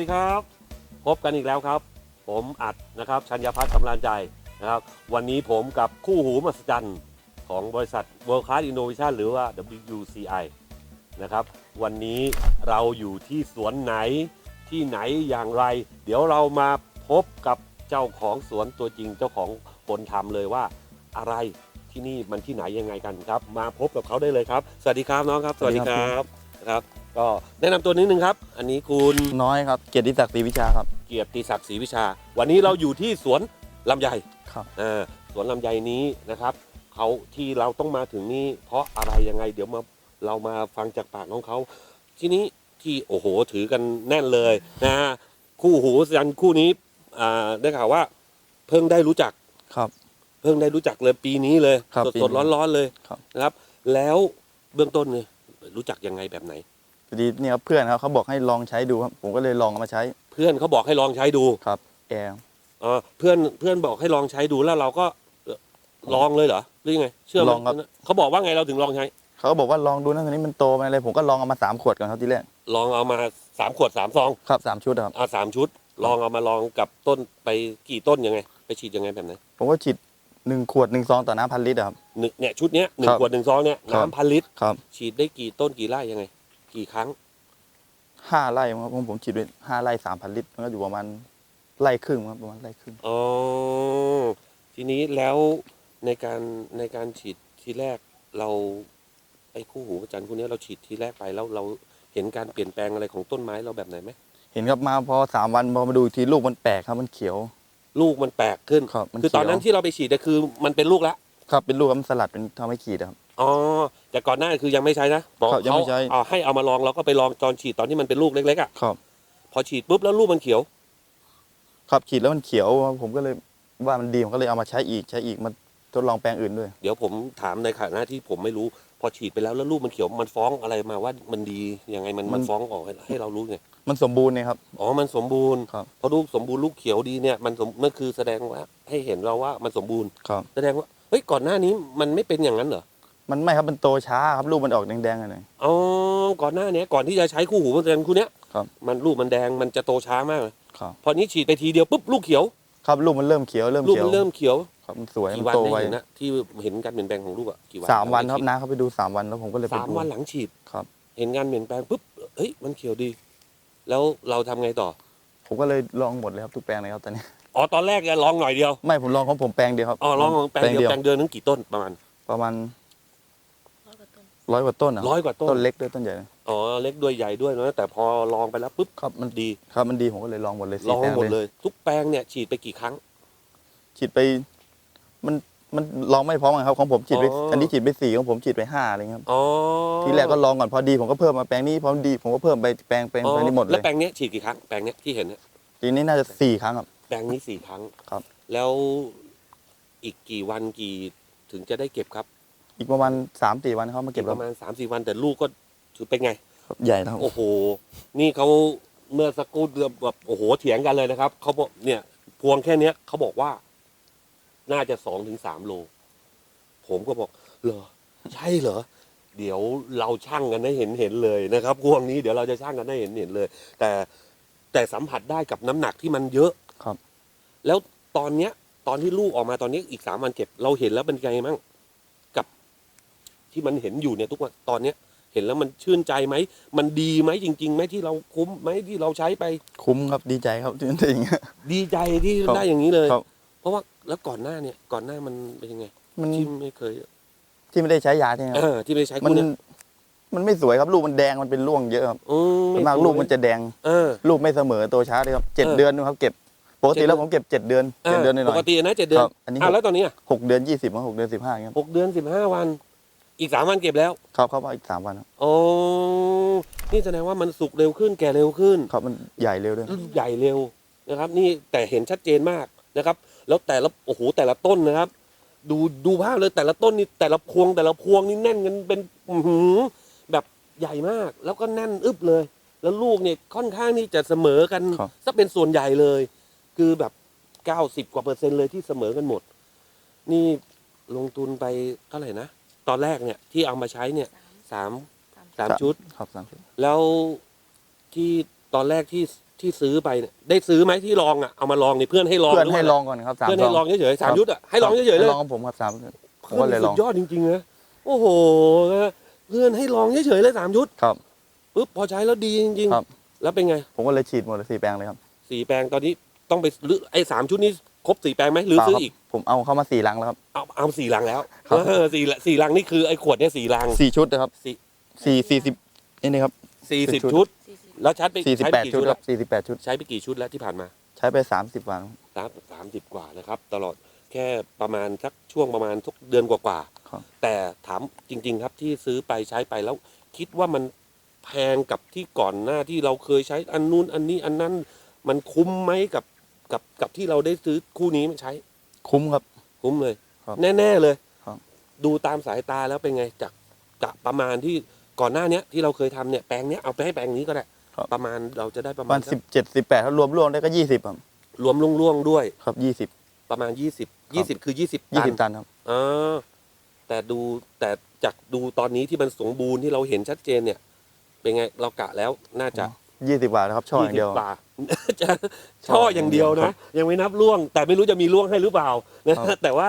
ดีครับ พบกันอีกแล้วครับ ผมอัดนะครับชัญญพัฒน์สำราญใจนะครับ วันนี้ผมกับคู่หูมหัศจรรย์ของบริษัท World Class Innovation หรือว่า WCI นะครับ วันนี้เราอยู่ที่สวนไหนที่ไหนอย่างไร เดี๋ยวเรามาพบกับเจ้าของสวนตัวจริงเจ้าของคนทำเลยว่าอะไรที่นี่มันที่ไหนยังไงกันครับ มาพบกับเขาได้เลยครับ สวัสดีครับน้องครับ สวัสดีครับนะครับ ก็แนะนำตัวนิดนึงครับ อันนี้คุณน้อยครับ เกียรติศักดิ์ศรีวิชาครับ เกียรติศักดิ์ศรีวิชา วันนี้เราอยู่ที่สวนลำไยครับเออสวนลำไยนี้นะครับเขาที่เราต้องมาถึงนี่เพราะอะไรยังไง เดี๋ยวมาเรามาฟังจากปากของเขา ทีนี้ที่โอ้โหถือกันแน่นเลยนะฮะคู่หูสันคู่นี้อ่าได้ข่าวว่า เพิ่งได้รู้จัก ครับ เพิ่งได้รู้จักเลยปีนี้เลยครับสปีดนี้ๆร้อนๆเลยครับ นะครับ แล้วเบื้องต้นเนี่ยรู้จักยังไงแบบไหน พอดีเนี่ยครับเพื่อนครับเขาบอกให้ลองใช้ดูครับ ผมก็เลยลองเอามาใช้เพื่อนเขาบอกให้ลองใช้ดูครับแอร์เออเพื่อนเพื่อนบอกให้ลองใช้ดูแล้วเราก็เอ่อลองเลยเหรอหรือยังไง เชื่อไหมลองครับเขาบอกว่าไงเราถึงลองใช้ เขาก็บอกว่าลองดูนะตอนนี้มันโตมาอะไรผมก็ลองเอามาสามขวดก่อนครับทีแรกลองเอามาสามขวดสามซองครับสามชุดครับ เอาสามชุด ลองเอามาลองกับต้นไปกี่ต้นยังไง ไปฉีดยังไงแบบไหนผมก็ฉีดหนึ่งขวดหนึ่งซองต่อน้ำพันลิตรอะครับ หนึ่งเนี่ยชุดเนี้ยหนึ่คงรับขวดหนึ่งซองเนี่ยครับ น้ำพันลิตรครับ ฉีดได้กี่ต้นกี่ไร่ยังไง กี่ครั้งห้าไร่มั้งครับผมผมฉีดไปห้าไร่สามพันลิตรมันก็อยู่ประมาณไร่ครึ่งครับประมาณไร่ครึ่งอ๋อทีนี้แล้วในการในการฉีดทีแรกเราไอ้คู่หูประจันทร์คู่เนี้ยเราฉีดทีแรกไปแล้วเราเห็นการเปลี่ยนแปลงอะไรของต้นไม้เราแบบไหนไหมเห็นครับมาพอสามวันพอมาดูอีกทีลูกมันแปลกครับมันเขียว ลูกมันแปลกขึ้นครับมันคือตอนนั้นเขียว ที่เราไปฉีดเนี่ยคือมันเป็นลูกแล้วครับเป็นลูกครับมันสลัดเป็นทำให้ขีดอะครับ อ๋อ แต่ก่อนหน้าคือยังไม่ใช้นะบอกครับยังไม่ใช้ เขาเอาให้เอามาลองเราก็ไปลองตอนฉีดตอนที่มันเป็นลูกเล็กๆอะครับ พอฉีดปุ๊บแล้วลูกมันเขียว ครับฉีดแล้วมันเขียวผมก็เลยว่ามันดีผมก็เลยเอามาใช้อีกใช้อีกมาทดลองแปลงอื่นด้วย เดี๋ยวผมถามในขณะที่ผมไม่รู้ พอฉีดไปแล้วแล้วลูกมันเขียวมันฟ้องอะไรมาว่ามันดียังไงมันมัมัน นฟ้องออกให้ให้เรารู้ไงมันสมบูรณ์เนี่ยครับ อ๋อมันสมบูรณ์ครับ พอลูกสมบูรณ์ลูกเขียวดีเนี่ยมันสมนั่นคือแสดงว่าให้เห็นเราว่ามันสมบูรณ์ ครับ แสดงว่าเฮ้ยก่อนหน้านี้มันไม่เป็นอย่างนั้นเหรอ มันไม่ครับมันโตช้าครับลูกมันออกแดงๆหน่อยอ๋อก่อนหน้านี้ก่อนที่จะใช้คู่หูมันเป็นคู่เนี้ยครับมันลูกมันแดงมันจะโตช้ามากเลยครับ พอนี้ฉีดไปทีเดียวปุ๊บลูกเขียวครับลูกมันเริ่มเขียวเริ่มลูกเขียวมันเริ่มเขียวครับมันสวยกี่มันวันโตได้ไวเห็นนะที่เห็นการเปลี่ยนแปลงของลูกอะกี่วันสามวันครับหลังน้าเขาไปดูสามวันแล้วผมก็เลยฉีดไปสามดูวันหลังฉีด ครับ เห็นการเปลี่ยนแปลงปุ๊บเฮ้ยมันเขียวดี แล้วเราทำไงต่อผมก็เลยลองหมดเลยครับทุกแปลงเลยครับตอนนี้ อ๋อตอนแรกจะลองหน่อยเดียวไม่ผมลองของผมแปลงเดียวครับอ๋อลองแปลงเดียวแปลงเดือนนึงกี่ต้นประมาณประมาณ ร้อยกว่าต้นร้อยกว่าต้นอะร้อยกว่าต้นต้นเล็กด้วยต้นใหญ่อ๋อเล็กด้วยใหญ่ด้วยนะแต่พอลองไปแล้วปุ๊บครับมันดีครับมันดีผมก็เลยลองหมดเลยลสี่องแปลงหมดเลเลยย ทุกแปลงเนี่ยฉีดไปกี่ครั้ง ฉีดไป มันมันลองไม่พร้อมกันครับของผมฉีดไปอ๋ออั อันนี้ฉีดไปสี่ของผมฉีดไปห้าอะไรเงี้ยครับอ๋อทีแรกก็ลองก่อนพอดีผมก็เพิ่มมาแปลงนี้พอดีผมก็เพิ่มไปแปลงแปลงอ๋อแปลงนี้หมดเลแล้วยแปลงเนี้ยฉีดกี่ครั้งแปลงเนี้ยที่เห็นเนี่ยทีนี้น่าจะสี่ครั้งครับ แปลงนี้สี่ครั้งครับ แล้วอีกกี่วันกี่ถึงจะได้เก็บครับ อีกประมาณสามสี่วันเขามาเก็บปแล้วระมาณสามสี่วันแต่ลูกก็ถือเป็นไงครับใหญ่แล้วครับ โอ้โห นี่เขาเมื่อสักครู่แบบโอ้โหเถียงกันเลยนะครับเขาบอกเนี่ยพวงแค่เนี้ยเขาบอกว่า น่าจะสองถึงสามโล ผมก็บอก เหรอ ใช่เหรอ เดี๋ยวเราช่างกันให้เห็นเห็นเลยนะครับพวงนี้เดี๋ยวเราจะช่างกันให้เห็นเห็นเลย แต่แต่สัมผัสได้กับน้ำหนักที่มันเยอะครับ แล้วตอนเนี้ย ตอนที่ลูกออกมาตอนนี้อีกสามวันเก็บ เราเห็นแล้วเป็นไงมั่งกับ ที่มันเห็นอยู่เนี่ยทุกวันตอนเนี้ยเห็นแล้วมันชื่นใจไหม มันดีไหมจริงๆไหมที่เราคุ้มไหมที่เราใช้ไป คุ้มครับดีใจครับที่ได้อย่างเงี้ยดีใจที่ครับได้อย่างนี้เลย ครับ เพราะว่าแล้วก่อนหน้าเนี่ยก่อนหน้ามันเป็นยังไงมันที่ไม่เคยที่ไม่ได้ใช้ยาใช่ไหมคเอรับอที่ไม่ได้ใช้มัคุณนเนี่ยมันไม่สวยครับลูกมันแดงมันเป็นร่วงเยอะครับอืมส่วนมากลูกมันจะแดงเออ ลูกไม่เสมอโตช้าเลยครับเจ็ดเออเดือนนะครับเก็บปกเจ็ติดแล้วผมเก็บเจ็ดเดือนเจ็ดเดือนหน่ปอยกตินะเจ็ดเดือนครับอันนี้อะแล้วตอนนี้อะๆหกเดือนยี่สิบหกเดือนสิบห้าครับ หกเดือนสิบห้าวัน อีกสามวันเก็บแล้วครับครับอีกสามวันครับโอ้นี่แสดงว่ามันสุกเร็วขึ้นแก่เร็วขึ้นครับมันใหญ่เร็วด้วยลูกใหญ่เร็วนะครับ นี่แต่เห็นชัดเจนมากนะครับ แล้วแต่ละโอ้โหแต่ละต้นนะครับ ดูดูภาพเลยแต่ละต้นนี่แต่ละพวงแต่ละพวงนี่แน่นกันเป็นอื้อหือแบบใหญ่มาก แล้วก็แน่นอึบเลย แล้วลูกเนี่ยค่อนข้างที่จะเสมอกันครับซะเป็นส่วนใหญ่เลย คือแบบเก้าสิบกว่าเปอร์เซ็นต์เลยที่เสมอกันหมด นี่ลงทุนไปเท่าไหร่นะ ตอนแรกเนี่ยที่เอามาใช้เนี่ยสามสามชุด ครับสามชุดแล้วที่ตอนแรกที่ที่ซื้อไปเนี่ยได้ซื้อไหมที่ลองอะเอามาลองนี่เพื่อนให้ลองเพื่อนด้วยให้ลองก่อนครับสามเพื่อนให้ลองเฉยๆสามยุทธอะให้ลองเฉยๆเลยให้ลองกับผมครับสามผมก็เพื่อนเลยลสุองดยอดจริงๆนะโอ้โหนะเพื่อนให้ลองเฉยๆเลยสามยุทธครับปุ๊บพอใช้แล้วดีจริงครับๆแล้วเป็นไง ผมก็เลยฉีดหมดเลยสี่แปลงเลยครับสี่แปลงตอนนี้ต้องไปรื้อไอ้สามชุดนี้ ครบสี่แปลงไหมหรือเปล่าซื้อครับอีกผมเอาเข้ามาสี่ลังแล้วครับ เอาเอาสี่ลังแล้วครับ เออสี่สี่ลังนี่คือไอ้ขวดเนี่ยสี่ลัง สี่ชุดนะครับสี่ สี่สี่สิบนี่นี่ครับ สี่สิบชุดชุดสี่สิบแล้วชัดไปสี่สิบใช้แปไปดกี่ชุชุดดคแล้รัวบสี่สิบแปดชุด ใช้ไปกี่ชุดแล้วที่ผ่านมาใช้ไปสามสิบวัน สามสามสิบกว่านะครับ ตลอดแค่ประมาณสักช่วงประมาณทุกเดือนกว่าๆครับแต่ถามจริง ๆ ครับที่ซื้อไปใช้ไปแล้ว คิดว่ามันแพงกับที่ก่อนหน้าที่เราเคยใช้อันนู้นอันนี้อันนั้น มันคุ้มไหมกับ กับกับที่เราได้ซื้อคู่นี้มาใช้ คุ้มครับ คุ้มเลย ครับแน่ ๆ เลยครับ ดูตามสายตาแล้วเป็นไงจากจากประมาณที่ก่อนหน้าเนี้ยที่เราเคยทำเนี่ยแปลงเนี้ยเอาไปให้แปลงนี้ก็ได้ประมาณเราจะได้ประปมาระมาณณสิบเจ็ดสิบแปดถ้ารวมรวมได้ก็ยี่สิบครับรวมล่วงๆด้วย ครับยี่สิบ ประมาณ20ครับ20คือ20ยี่ตันสิบตันครับอ่าแต่ดูแต่จากดูตอนนี้ที่มันสมบูรณ์ที่เราเห็นชัดเจนเนี่ย เป็นไงเรากะแล้วน่าจะ ยี่สิบบาทนะครับช่ออย่างเดียว20บาท จะช่ออย่างเดียวครันะบยังไม่นับล่วง แต่ไม่รู้จะมีล่วงให้หรือเปล่านะครับแต่ว่า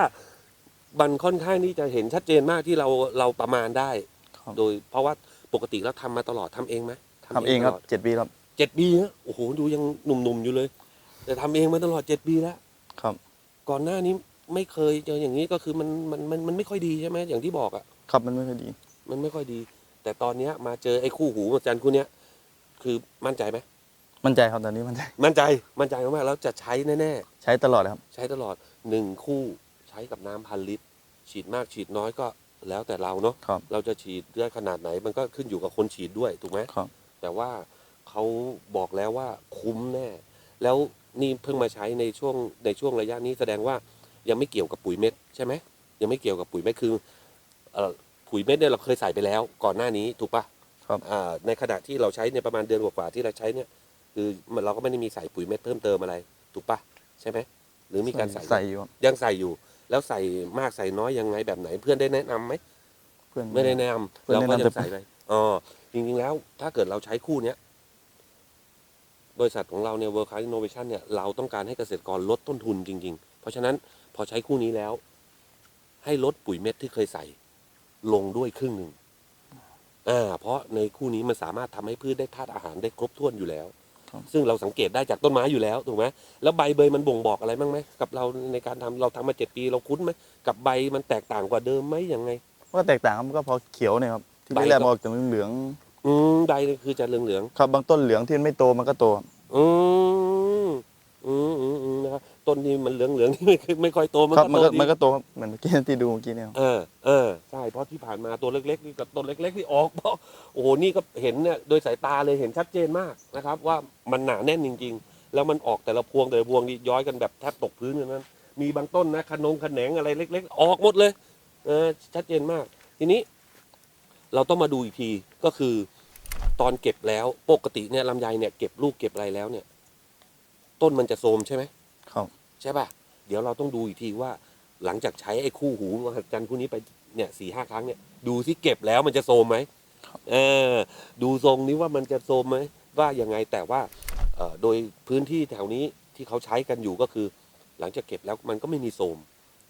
มันค่อนข้างที่จะเห็นชัดเจนมากที่เราเราประมาณได้ ครับ โดยเพราะว่าปกติแล้วทำมาตลอดทำเองไหมทำเองครับตลดเจ็ดปีครับเจ็ดปีฮะโอ้โหดูยังหนุ่มๆอยู่เลย แต่ทำเองมาตลอดเจ็ดปีแล้ว ครับก่อนหน้านี้ไม่เคยเจออย่างนี้ก็คือมันมันมันมันไม่ค่อยดีใช่ไหมอย่างที่บอกอะ ครับมันไม่ค่อยดี มันไม่ค่อยดี แต่ตอนเนี้ยมาเจอไอ้คู่หูอาจารย์คู่เนี้ย คือมั่นใจไหมมั่นใจครับตอนนี้มั่นใจ มั่นใจมั่นใจมากๆแล้วจะใช้แน่ใช้ตลอดครับ ๆใช้ตลอดหนึ่งคู่ใช้กับน้ำพันลิตร ฉีดมากฉีดน้อยก็แล้วแต่เราเนาะครับ เราจะฉีดได้ขนาดไหน มันก็ขึ้นอยู่กับคนฉีดด้วยถูกไหม ครับ แต่ว่าเขาบอกแล้วว่าคุ้มแน่ แล้วนี่เพิ่งมาใช้ในช่วงในช่วงระยะนี้แสดงว่ายังไม่เกี่ยวกับปุ๋ยเม็ดใช่ไหมยังไม่เกี่ยวกับปุ๋ยเม็ดคือเอ่อปุ๋ยเม็ดเนี่ยเราเคยใส่ไปแล้วก่อนหน้านี้ถูกปะ ครับ อ่าในขณะที่เราใช้ในประมาณเดือนกว่าๆที่เราใช้เนี่ย คือมันเราก็ไม่ได้มีใส่ปุ๋ยเม็ดเพิ่มเติมอะไร ถูกปะใช่ไหมหรือมีการใส่ใส่อยู่ครับยังใส่อยู่ แล้วใส่มากใส่น้อยยังไงแบบไหนเพื่อนได้แนะนำไหมเพื่อน ไม่ได้แนะนำเพื่อนเราก็แนะนำยังแต่ใส่ไปอ๋อจริงๆแล้วถ้าเกิดเราใช้คู่เนี้ยบริษัทของเราเนี่ย World Class Innovation เนี่ยเราต้องการให้เกษตรกรลดต้นทุนจริง ๆ เพราะฉะนั้นพอใช้คู่นี้แล้ว ให้ลดปุ๋ยเม็ดที่เคยใส่ ลงด้วยครึ่งหนึ่ง อ่าเพราะในคู่นี้มันสามารถทำให้พืชได้ธาตุอาหารได้ครบถ้วนอยู่แล้วครับซึ่งเราสังเกตได้จากต้นไม้อยู่แล้วถูกไหมแล้วใบเบยมันบ่งบอกอะไรบ้างไหมกับเราในการทำเราทำมาเจ็ดปีเราคุ้นไหมกับใบมันแตกต่างกว่าเดิมไหมยังไงก็แตกต่างครับมันก็พอเขียวเนี่ยครับที่ใบก็แรกๆมันออกจากเหลืองอืมใบนี่คือจะเหลืองๆครับบางต้นเหลืองที่มันไม่โตมันก็โตครับๆอืม อืมอืมอืมนะครับต้นนี้มันเหลืองเหลืองๆนี่ไม่ค่อยไม่ค่อยโตมันครับก็มันโตก็ดีมันก็โตครับเหมือนเมื่อกี้ที่ดูเมื่อกี้เนี่ยครับ เออเออใช่เพราะที่ผ่านมาตัวเล็กๆนี่กับต้นเล็กๆนี่ออกเพราะโอ้โหนี่ก็เห็นเนี่ยโดยสายตาเลยเห็นชัดเจนมากนะครับ ว่ามันหนาแน่นจริง ๆ แล้วมันออกแต่ละพวงแต่ละพวงนี่ย้อยกันแบบแทบตกพื้นกันนั้นมีบางต้นนะขนงขนงอะไรเล็ก ๆ ออกหมดเลยเออชัดเจนมาก ทีนี้ เราต้องมาดูอีกทีก็คือ ตอนเก็บแล้วปกติเนี่ยลำไยเนี่ยเก็บลูกเก็บอะไรแล้วเนี่ย ต้นมันจะโทรมใช่ไหมครับ ใช่ป่ะ เดี๋ยวเราต้องดูอีกทีว่า หลังจากใช้ไอ้คู่หูมหัศจรรย์คู่นี้ไปเนี่ยสี่ห้าครั้งเนี่ยดูที่เก็บแล้วมันจะโทรมไหมเออดูทรงนี้ว่ามันจะโทรมไหมว่ายังไงแต่ว่าเอ่อโดยพื้นที่แถวนี้ที่เขาใช้กันอยู่ก็คือ หลังจากเก็บแล้วมันก็ไม่มีโทรม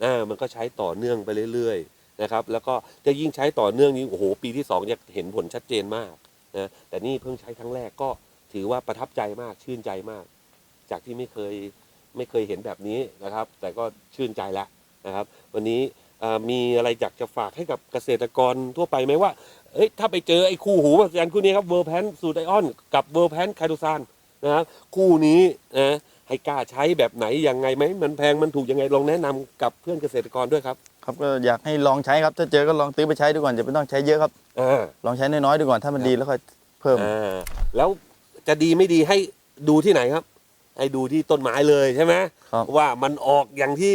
อ่ามันก็ใช้ต่อเนื่องไปเรื่อยๆนะครับแล้วก็จะยิ่งใช้ต่อเนื่องนี้โอ้โหปีที่สองจะเห็นผลชัดเจนมากนะแต่นี่เพิ่งใช้ครั้งแรกก็ถือว่าประทับใจมากชื่นใจมาก จากที่ไม่เคยไม่เคยเห็นแบบนี้นะครับ แต่ก็ชื่นใจแล้วนะครับ วันนี้เอ่อมีอะไรอยากจะฝากให้กับเกษตรกรทั่วไปไหมว่าเอ้ยถ้าไปเจอไอ้คู่หูมาสันคู่นี้ครับเวอร์แพนสูตรไอออนกับเวอร์แพนไคโตซานนะครับคู่นี้นะให้กล้าใช้แบบไหนยังไงไหมมันแพงมันถูกยังไงลองแนะนำกับเพื่อนเกษตรกรด้วยครับครับก็อยากให้ลองใช้ครับ ถ้าเจอก็ลองซื้อไปใช้ดูก่อนอย่าไปต้องใช้เยอะครับอ่าลองใช้น้อยๆดูก่อนถ้ามันดีแล้วค่อยเพิ่มอ่าแล้วจะดีไม่ดีให้ดูที่ไหนครับ ให้ดูที่ต้นไม้เลยใช่ไหมครับว่ามันออกอย่างที่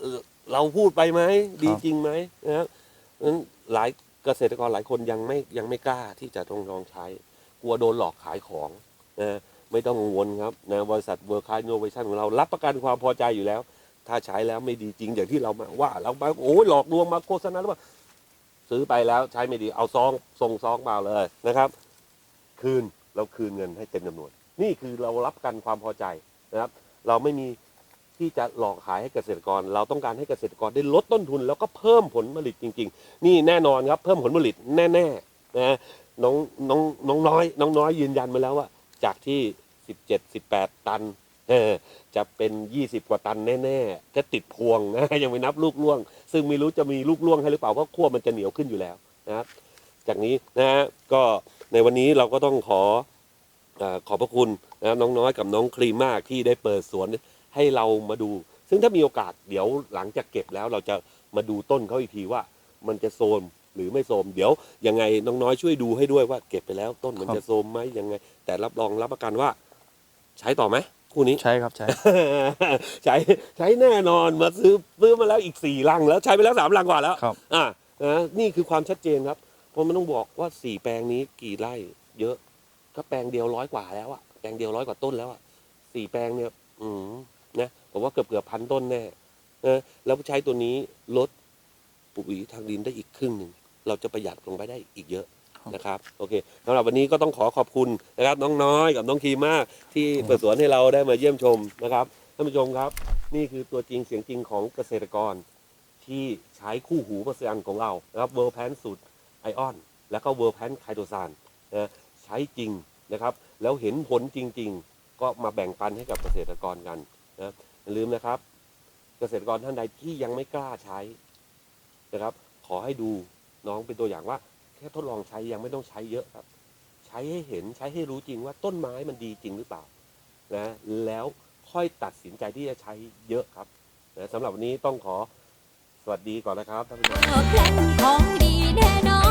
เอ่อเราพูดไปไหมดีครับจริงไหมนะครับนั้นหลายเกษตรกรหลายคนยังไม่ยังไม่กล้าที่จะต้องลองใช้ กลัวโดนหลอกขายของนะไม่ต้องกังวลครับนะบริษัทเวิร์คคาโนเวชั่นของเรารับประกันความพอใจอยู่แล้ว ถ้าใช้แล้วไม่ดีจริงอย่างที่เรามาว่า เรามาโอ้ยหลอกลวงมาโฆษณาหรือเปล่าซื้อไปแล้วใช้ไม่ดีเอาซองส่งซองเปล่าเลยนะครับ คืนเราคืนเงินให้เต็มจำนวน นี่คือเรารับกันความพอใจนะครับ เราไม่มีที่จะหลอกขายให้เกษตรกร เราต้องการให้เกษตรกรได้ลดต้นทุน แล้วก็เพิ่มผลผลิตจริง ๆ นี่แน่นอนครับ เพิ่มผลผลิตแน่ๆนะน้องน้องน้องน้อย น้องน้อยยืนยันมาแล้วว่า จากที่สิบเจ็ดสิบแปดตันจะเป็นยี่สิบกว่าตันแน่ๆจะติดพวงนะยังไม่นับลูกล่วง ซึ่งไม่รู้จะมีลูกล่วงให้หรือเปล่าเพราะขั้วมันจะเหนียวขึ้นอยู่แล้วนะครับ จากนี้นะฮะก็ในวันนี้เราก็ต้องขอ ขอบพระคุณนะน้องน้อยกับน้องครีมมากที่ได้เปิดสวนให้เรามาดู ซึ่งถ้ามีโอกาสเดี๋ยวหลังจากเก็บแล้วเราจะมาดูต้นเขาอีกทีว่ามันจะโซมหรือไม่โซมเดี๋ยวยังไงน้องน้อยช่วยดูให้ด้วยว่าเก็บไปแล้วต้นมันครับจะโซมไหมยังไง แต่รับรองรับประกันว่า ใช้ต่อไหมคู่นี้ใช่ครับใช่ใช้ใช้แน่นอนมาซื้อซื้อมาแล้วอีกสี่ลังแล้วใช้ไปแล้วสามลังกว่าแล้วครับอ่านะนี่คือความชัดเจนครับเพราะมันต้องบอกว่าสี่แปลงนี้กี่ไร่เยอะ ก็แปลงเดียวร้อยกว่าแล้วอะแปลงเดียวร้อยกว่าต้นแล้วอะสี่แปลงเนี่ย อืมนะผมว่าเกือบเกือบพันต้นแน่นะแล้วใช้ตัวนี้ลดปุ๋ยทางดินได้อีกครึ่งหนึ่งเราจะประหยัดลงไปได้อีกเยอะครับนะครับโอเคสำหรับวันนี้ก็ต้องขอขอบคุณนะครับ น้องน้อยกับน้องคีมาก ที่เปิดสวนให้เราได้มาเยี่ยมชมนะครับท่านผู้ชมครับ นี่คือตัวจริงเสียงจริงของเกษตรกร ที่ใช้คู่หูประสานของเรานะครับเวอร์แพนสูตรไอออน แล้วก็เวอร์แพนไคโตซานนะใช้จริง นะครับ แล้วเห็นผลจริง ๆ ก็มาแบ่งปันให้กับเกษตรกรกันนะอย่าลืมนะครับ เกษตรกรท่านใดที่ยังไม่กล้าใช้นะครับ ขอให้ดูน้องเป็นตัวอย่างว่าแค่ทดลองใช้ยังไม่ต้องใช้เยอะครับ ใช้ให้เห็นใช้ให้รู้จริงว่าต้นไม้มันดีจริงหรือเปล่านะแล้วค่อยตัดสินใจที่จะใช้เยอะครับนะสำหรับวันนี้ต้องขอสวัสดีก่อนนะครับท่านผู้ชม ของดีแน่นอน